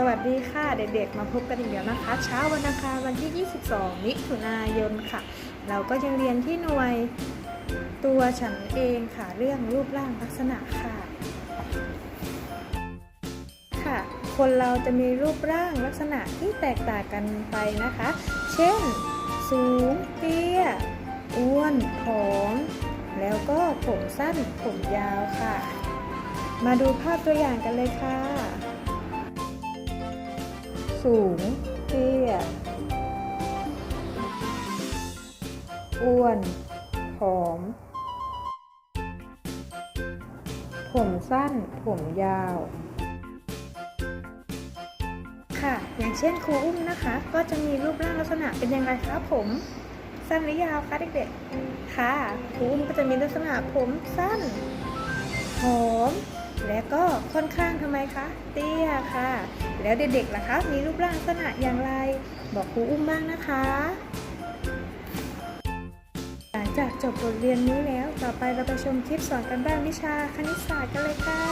สวัสดีค่ะเด็กๆ มาพบกันอีกแล้วนะคะ เช้าวันอังคารวันที่ 22 มิถุนายนค่ะ เราก็ยังเรียนที่หน่วยตัวฉันเองค่ะเรื่องรูปร่างลักษณะค่ะ ค่ะ คนเราจะมีรูปร่างลักษณะที่แตกต่างกันไปนะคะ เช่น สูงเตี้ยอ้วนผอมแล้วก็ผมสั้นผมยาวค่ะ มาดูภาพตัวอย่างกันเลยค่ะ สูง เตี้ย อ้วน ผอม ผมสั้น ผมยาว ค่ะ อย่างเช่นครูอุ้มนะคะ ก็จะมีรูปร่างลักษณะเป็นยังไงคะผม สั้นหรือยาวคะเด็กๆ ค่ะ ครูอุ้มก็จะมีลักษณะผมสั้นผอม และก็ค่อนข้างทำไมคะ เตี้ยค่ะ แล้วเด็กๆล่ะคะ มีรูปร่างลักษณะอย่างไร บอกครูอุ้มบ้างนะคะ หลังจากจบบทเรียนนี้แล้ว ต่อไปเราไปชมคลิปสอนกันบ้านวิชาคณิตศาสตร์กันเลยค่ะ